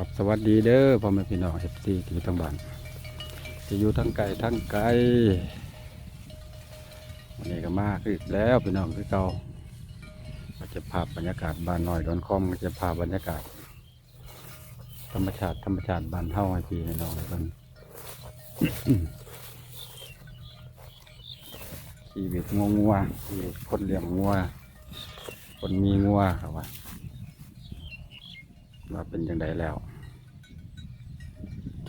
ับสวัสดีเด้อพ่อแม่พี่น้องเอฟซีที่อยู่ทั้งบ้านที่อยู่ทั้งไกลทั้งไกลวันนี้ก็มาคืออีกแล้วพี่น้องคือเก่าก็จะพาพบรรยากาศบ้านหน้อยดอนคอมก็จะพาพบรรยากาศ ธรรมชาติธรรมชาติบ้านเฮาให้พี่น้องกันชีวิตงัวงัวชีวิตคนเลี้ยงงัวคนมีงัวครับว่าว่าเป็นจังไดแล้ว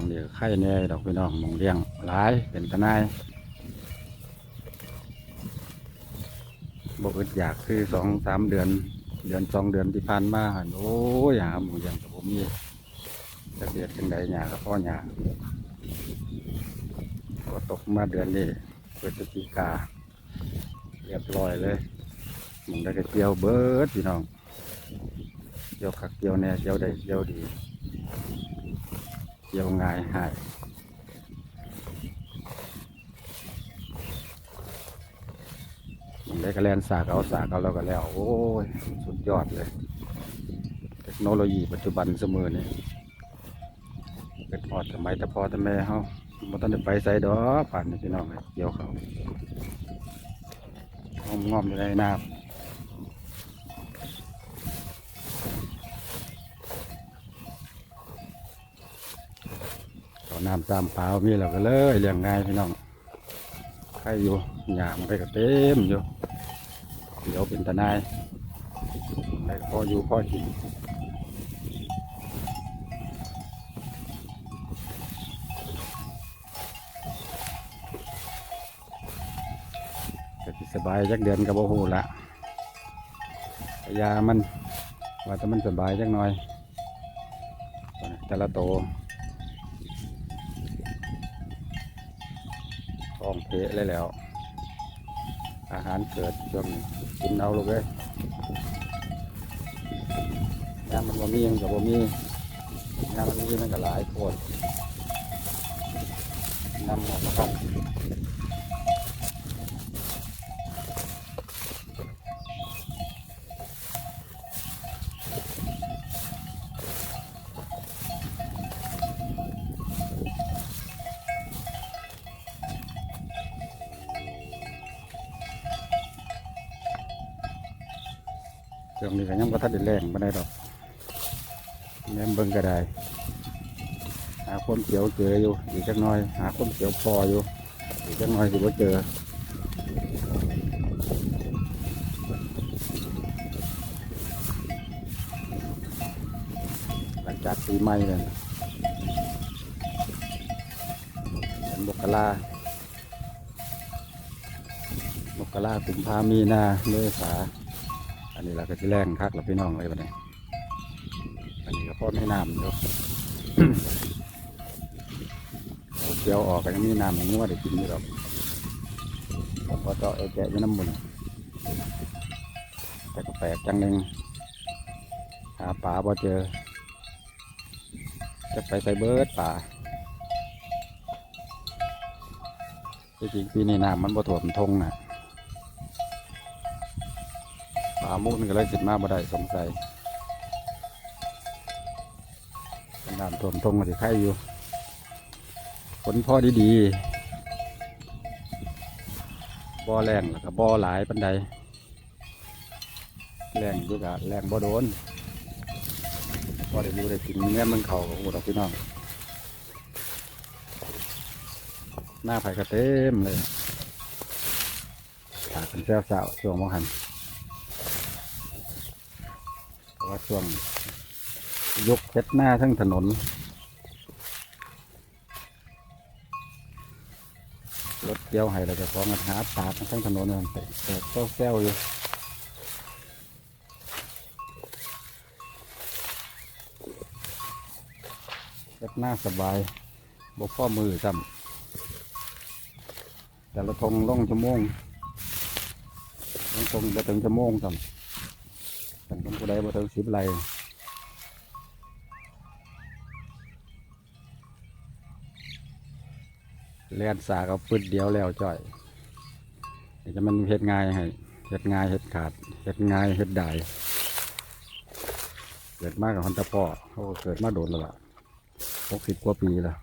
วงนี้ไข่แน่ดอกพี่น้องหมองเลี้ยงหลายเป็นตะนายบกอึดอยากคือสองสามเดือน เดือนสองเดือนที่ผ่านมาหันโอ้ยหาหมูเลี้ยงกับผมนี่จะเดือดจังไดหยากับพ่อหยาก็ตกมาเดือนนี้พฤศจิกาเรียบร้อยเลยมึงได้กเจียวเบิร์ดพี่น้องเกี่ยวขักเกี่ยวแน่เกี่ยวได้เกี่ยวดี เกี่ยวง่ายหายได้กระแลนสากเอาสากเอาแล้วก็แล้ว โอ้ย สุดยอดเลย เทคโนโลยีปัจจุบันเสมอนี่เป็นออดสมัยแต่พอแต่แม่เขาบ่ต้องไปใส่ดอกป่านพี่น้องเยเกี่ยวเขางอมงอมๆอยู่ในน้ำ น้ำตามเปล่ามีแล้วก็เลยเลี้ยงง่ายพี่น้องใครอยู่หยามไปก็เต็มอยู่เดี๋ยวเป็นตาหนายได้พออยู่พอกินก็สบายจักเดือนกับโบหูละยามันว่าแต่มันสบายจักหน่อย แต่ละโตว ท้อง เพะเลยแล้ว อาหารเกิดช่วงกินเอาลูกเลยน้ำมันบ่มีมันกับบ่มีน้ำมันมีมันก็หลายโคตรน้ำมันก็ ช่วงนี้ก็ยังบ่ทันได้แรงบ่ได้ดอกแม่เบิ่งก็ได้ หาคนเขียวเจออยู่อีกจักหน่อย หาคนเขียวพออยู่อีกจักหน่อยสิบ่เจอหลังจากปีใหม่เลยเป็นมกรามกรากุมภามีนาเมษา อันนี้เราก็จะแรงคักเราพี่น้องเลยวันนี้อันนี้ก็พ่อไม่น้ำอยู่เอาเจียวออกก็ยังมีน้ำให้งัวได้กินอยู่หรอกพอเจาะเอาแกะยน้ำมันแต่ก็แปลกจังหนึ่งหาปลาพอเจอ จะไปใส่เบิร์ดป่าจริงปีนี้น้ำมันบ่ถ่วมทงนะป่ามุกนี่ก็เลยติดมาบ่ได้สงสัยน้ำถ่วมทงก็สิไข่อยู่ฝนพอดีๆบ่อแรงแล้วก็บ่อหลายปันใดแรงด้วยกะแรงบ่โดนพอได้รู้ได้กินแม่มันเขาโอ้โหดพี่น้องหน้าไผ่กระเต็มเลยตาเป็นแซวสาวช่วงมองหันเพราะว่า ช่วง ยกเช็ดหน้าทั้งถนน รถเกี่ยวให้เราจะฟ้องกันหาปาดทั้งถนนนั่นแต่แต่ก็แซวอยู่เช็ดหน้าสบายบกพ่อมือซ้ำแต่ละทงล่องชั่วโมงลงทงบ่ถึงชั่วโมงซ้ำ แต่ต้องผู้ใดบ่ถึงสิบไรเลียนสากเอาปืดเดียวแล้วจ่อยเดี๋ยวจะมันเฮ็ดง่ายให้เฮ็ดง่ายเฮ็ดขาดเฮ็ดง่ายเฮ็ดได้เกิดมากกับฮันตะพ่อเขาเกิดมาโดนแล้วล่ะหกสิบกว่าปีแล้ว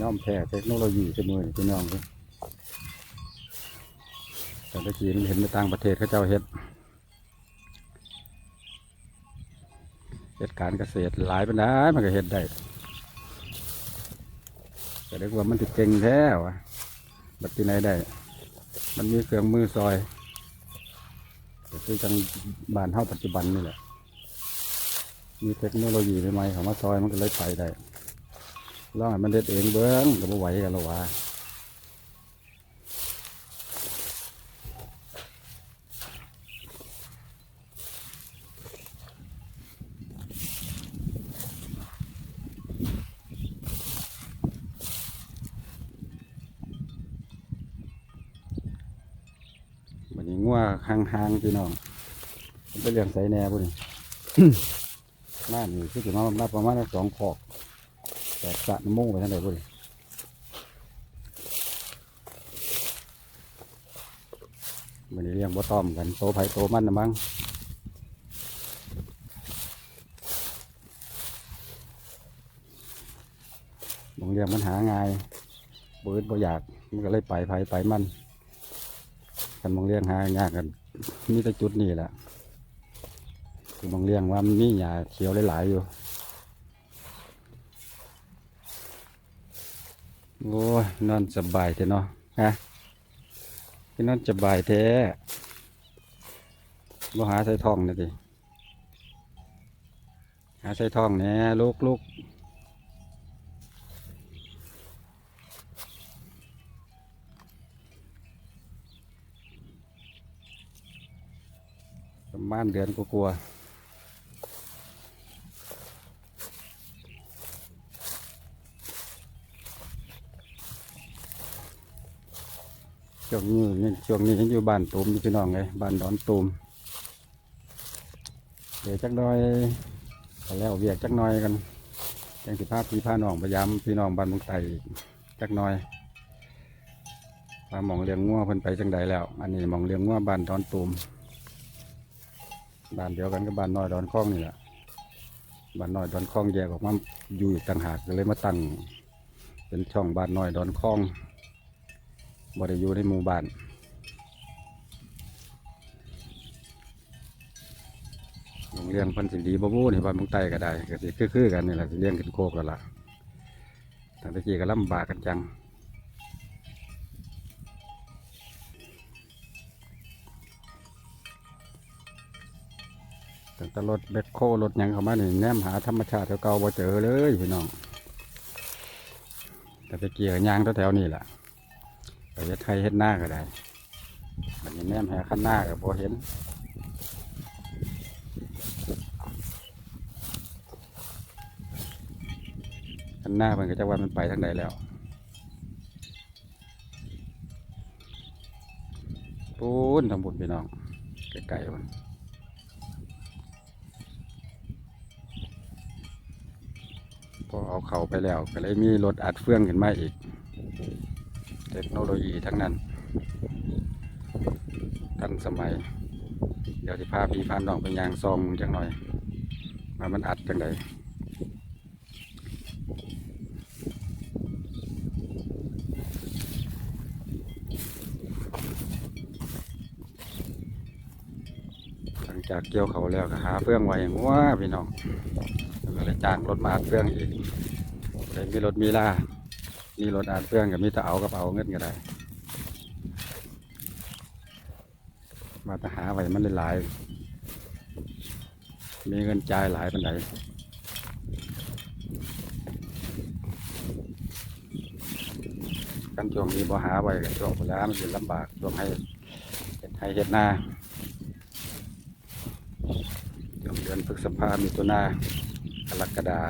ย่อมแพ้เทคโนโลยีเสมอนี่พี่น้องเด้อแต่ตะกี้มันเห็นในต่างประเทศเขาเจ้าเฮ็ดเฮ็ดการเกษตรหลายปันได้มันก็เฮ็ดได้แต่เรียกว่ามันติดเก่งแท้วะบัดที่ไหนได้ มันมีเครื่องมือซอยก็คือจังบ้านเฮาปัจจุบันนี่แหละ มีเทคโนโลยีใหม่ๆข้ามาซอยมันก็เลยไปได้ ลองให้มันเด็ดเองเบิ้งก็บ่ไหวกันแล้ววะวันนี้งัวห่างๆพี่น้องมันไปเลี้ยงใสแน่พุ่นน่านี่คือจะมามาประมาณสองขอก แตกสะน้ำมูกไปทั้งไหนพุ่นวันเลี้ยงบ่ต้อมกันโตไผ่โตมันนะมั้งมองเลี้ยงมันหาง่ายเบิดบ่อยากมันก็เลยไปไผ่ไปมันกันมองเลี้ยงหายากกันมีแต่จุดนี้แหละคือมองเลี้ยงว่ามันมีหญ้าเขียวหลายๆอยู่ โอ้ยนอนสบายเถอะเนาะฮะคือนอนสบายแท้บ่หาใส่ทองนะดิหาใส่ทองแหน่ลูกลูกประมาณเดือนกลัว ช่วงนี้ช่วงนี้ยังอยู่บ้านตูมอยู่พี่น้องเลยบ้านดอนตูมเดี๋ยวจักหน้อยก็แล้วเวียกจักหน้อยกันจังสิพาพี่พาน้องพยายามพี่น้องบ้านมุงไตจักหน้อยพาหมองเลี้ยงงัวเพิ่นไปจังใดแล้ว อันนี้หมองเลี้ยงงัวบ้านดอนตูมบ้านเดียวกันกับบ้านน้อยดอนคลองนี่แหละบ้านน้อยดอนคลองแยกออกมาอยู่ต่างหากเลยมาตั้งเป็นช่องบ้านน้อยดอนคลอง บ่ได้อยู่ในหมู่บ้านโรงเรียนพันสิดีบ่บู้นี่บ้านมุงไตก็ได้ก็สิคือๆกันนี่แหละสิเลี้ยงขึ้นโคกแล้วล่ะทางตะกี้ก็ลำบากกันจังตั้งแต่รถเบ็ดโครถยังเข้ามานี่แนมหาธรรมชาติเก่าบ่เจอเลยพี่น้องแต่ตะกียยางแถวๆนี่แหละ ไปเฮ็ดไทยเฮ็ดหน้าก็ได้บัดนี้แนมหาขั้นหน้าก็บ่เห็นขั้นหน้ามันก็จะว่ามันไปทางใดแล้วปูนทำบุญพี่น้องไกลๆมันพอเอาเขาไปแล้วก็เลยมีรถอัดเฟื่องขึ้นมาอีก เทคโนโลยีทั้งนั้นทันสมัย เดี๋ยวจะพาพี่พานน้องไปยางซองจังหน่อยว่ามันอัดจังไดหลังจากเกี่ยวเขาแล้วก็หาเฟื่องไว้อย่างว่าพี่น้องก็เลยจ้างรถมาอัดเฟื่องอีกเลยมีรถมีล่า มีรถอัดเฟื่องกับมีต่เอากับเอาเงินก็ได้มาตหาไว้มันหลายๆมีเงินจ่ายหลายปันไดกันช่วงนี้บ่หาไว้ช่วงเวลามันจะลำบากช่วงให้เฮ็ดให้เฮ็ดหน้าช่วงเดือนพฤษภามีตัวหน้ากรกฎา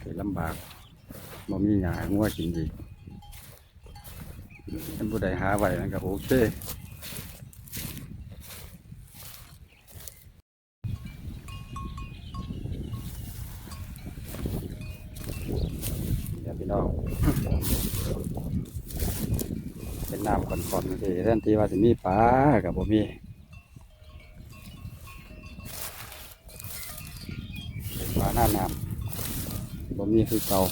คือลำบาก บ่มีหยางัวกินอีท่านผู้ใดหาไว้นั่นก็โอเคเดี๋ยวพี่น้องเป็นน้ำก่อนๆสิท่านที่ว่าสิมีปลากับบ่มีป็นปลาหน้าน้ำบ่มีคือเก่า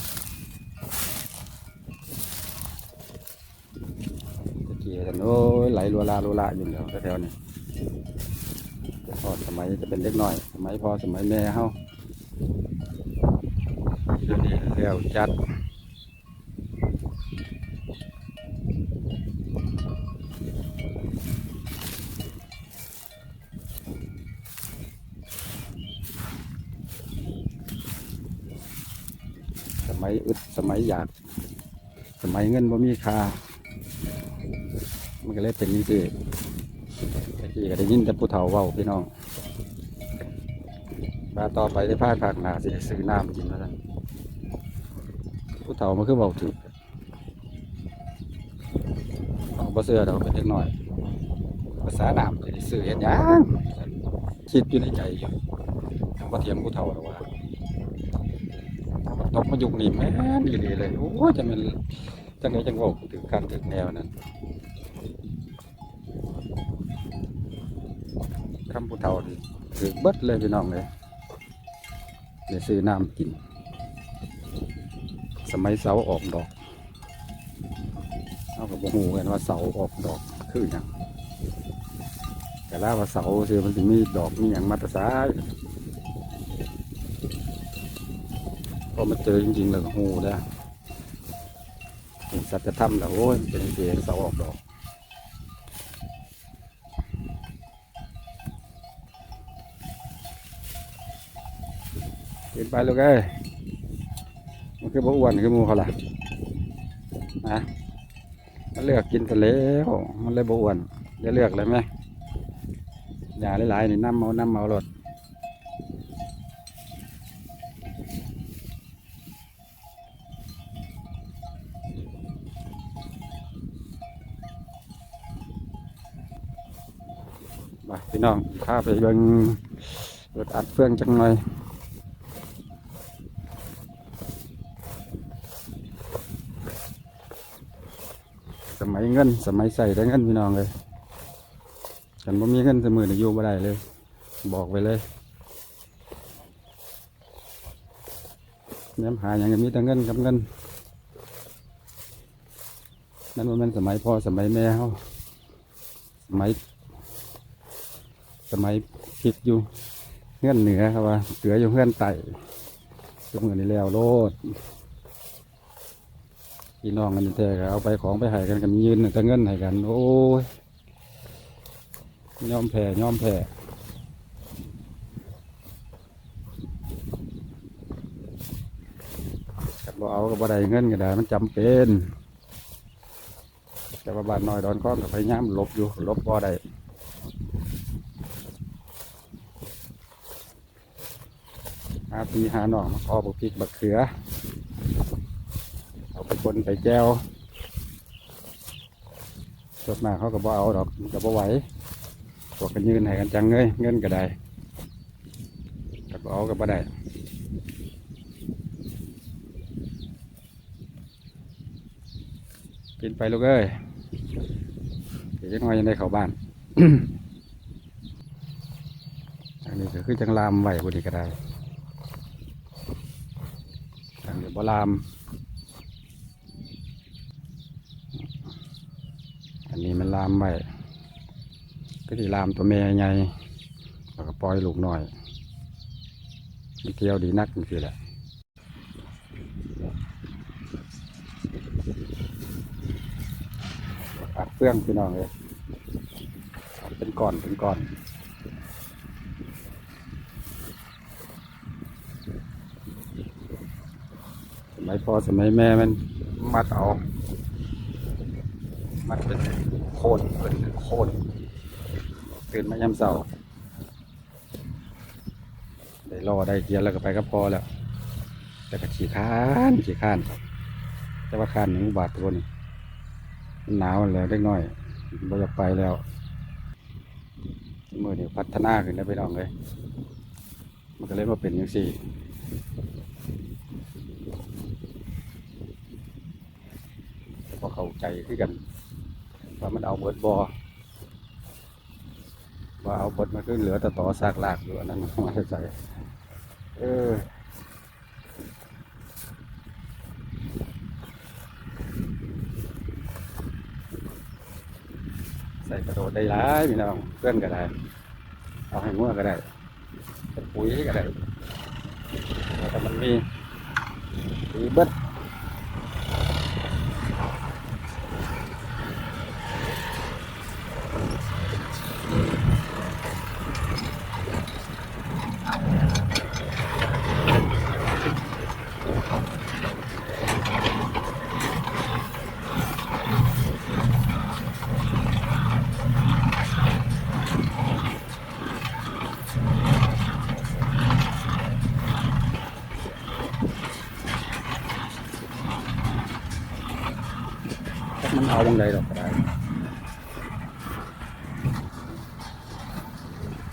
โอ้ยไหลรัวลารัวลาอยู่แล้วแถวนี้แต่พอสมัยจะเป็นเล็กน้อย สมัยพอสมัยแม่เฮาเดี๋ยวนี้เลี้ยวจัดสมัยอึดสมัยอยาก สมัยเงินบ่มีค่า มันก็เลยเป็นนี่สิตะกี้ก็ได้ยินแต่ผู้เฒ่าเว้าพี่น้องบาต่อไปได้พาดภาคหนาสิซื้อน้ำกินแล้วกันผู้เฒ่ามันคือเว้าถึงเอาบ่เสื้อเราเป็นเล็กน้อย ภาษาน้ำจะได้ซื้อเฮ็ดหยังคิดอยู่ในใจอยู่ยังบ่เทียมผู้เฒ่าหรอว่าตกมายุคนี้แม่นอีหลีเลย โอ้จะเป็นจังไงจังบอกถึงการถึงแนวนั้น คำพูดเท่านี่ถือเบิดเลยพี่น้องเลยเดี๋ยวซื้อน้ำกิน สมัยเสาออกดอกเอากับหูกันว่าเสาออกดอกคือหยังแต่ละว่าเสาคือมันจะมีดอกมีอย่างมาตรสายพอมาเจอจริงๆแล้วหูแล้วสัจธรรมแล้วโอ้ยเป็นเสียงเสาออกดอก ไปลูกเอ้ยมันคือบ่อ้วนคือมูเขาล่ะนะมันเลือกกินแต่แล้วมันเลยบ่อ้วนจะเลือกอะไรไหมอย่าหลายๆนี่น้ำเมาน้ำเมารถไปพี่น้องพาไปเบิ่งรถอัดเฟืองจังหน่อย สมัยเงิน สมัยใส่ได้เงินพี่น้องเลยฉันบ่มีเงินเสมอนี่อยู่บ่ได้เลย บอกไปเลยย้มหาอย่างมีแต่เงินกับเงินนั่นว่ามันสมัยพ่อสมัยแม่เขาสมัย สมัยคิดอยู่เงื่อนเหนือครับว่าเสืออยู่เงื่อนไต่ทุกเงินนี่แล้วโลด พี่น้องกันแท้ก็เอาไปของไปให้กันกันยืนแต่เงินให้กัน โอ้ยยอมแพ้ยอมแพ้กับบ่เอากับบ่ได้เงินก็ได้มันจำเป็นแต่ว่าบ้านน้อยดอนก้อนกับพยายามลบอยู่ลบบ่ได้หาปีหาหน่อมาขอบักพริกบักเขือ คนไปแก้วสดมาเขาก็บ่เอาดอกก็บ่ไหวพวกกันยืนให้กันจังเงยเงินก็ได้ก็บ่เอาก็บ่ได้กินไปลูกเอ้ยเดี๋ยวจะน้อยยังได้เข้าบ้านอันนี้ก็คือจังลามไหวพอดีก็ได้ทางเดี๋ยวบลาม อันนี้มัน ลามไว้ก็ที่ลามตัวแม่ใหญ่แล้วก็ปล่อยลูกน้อยมีเที่ยวดีนักจริงๆแหละอัดเฟื่องพี่น้องเลยเป็นก้อนเป็นก้อนสมัยพ่อสมัยแม่มันมัดเอามัดเป็น คนเป็นโคนตื่นมายามเสาร์ได้รอได้เกียร์แล้วก็ไปก็พอแล้ว แต่ก็ขี่ข้านขี่ข้าน แต่ว่าข้านหนึ่งบาทตัวนี้หนาวแล้วเล็กน้อยเราจะไปแล้วมือนี่พัฒนาขึ้นแล้วไปลองเลย มันก็เลยมาเป็นอย่างสี่พอเข้าใจคือกัน ว่ามันเอาเบิดบอว่าเอาเบิดมาขึ้นเหลือแต่ต่อซากหลากอยู่อันนั้นมาใส่เออใส่กระโดดได้หลายพี่น้องเพื่อนก็ได้ เอาให้งัวก็ได้เป็นปุ๋ยก็ได้แต่มันมีปุ๋ยเบิด มันเอาบางใดดอกก็ได้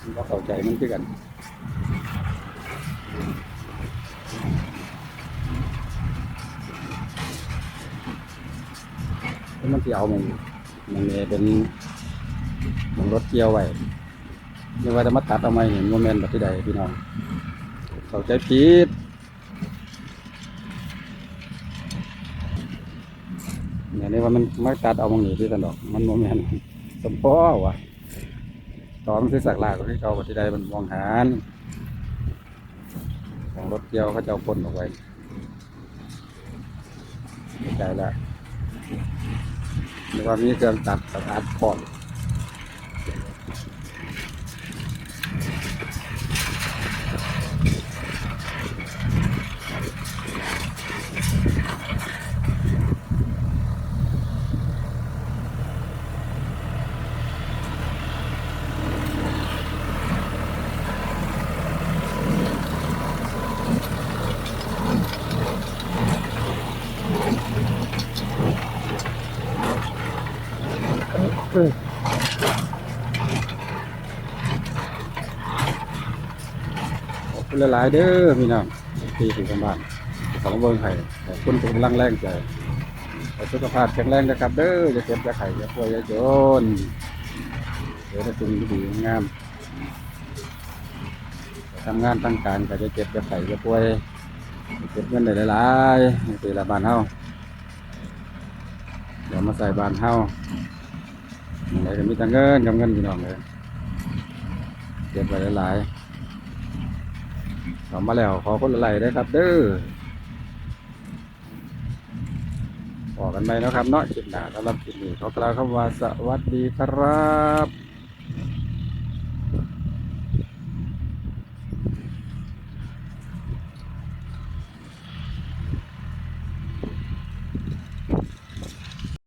มันก็เข้าใจมันคือกันแล้วมันที่เอามันมันเนี่ยเป็นมันรถเกี่ยวไว้ไม่ว่าจะมาตัดเอาไมเห็นโมเมนต์แบบที่ใดพี่น้องเข้าใจผิด เนี่ยนี่ ว่ามันไม่ตัดเอามองหนีที่ตันดอก มันโมเมนสมพ่อวะตอนมันคือสักลาก็ที่เขาที่ใดมันมองหานของรถเกี่ยวเขาจะเอาพ่นออกไว้เข้าใจแล้วนี่ว่ามีเครื่องตัดสตาร์ทพอม ขอบคุณหลายเด้อพี่น้องที่ถึงกันบ้านของเบิ้งไห้ขอบคุณทุกกำลังแรงใจสุขภาพแข็งแรงนะครับ เด้ออย่าเจ็บอย่าไข้อย่าป่วยอย่าจนเดี๋ยวจะตึงดีงามทำงานตั้งการก็จะเจ็บจะไข้จะป่วยเก็บเงินได้หลายๆนี่คือละบานเฮาเดี๋ยวมาใส่บานเฮาอะไรก็มีแต่เงินกับเงินพี่น้องเลยเก็บไว้หลายๆ เอามาแล้วขอคนละไหลได้ครับ เด้อบอกกันไปนะครับ เนาะคลิปหน้าสำหรับคลิปนี้ขอกล่าวคำว่าสวัสดีครับ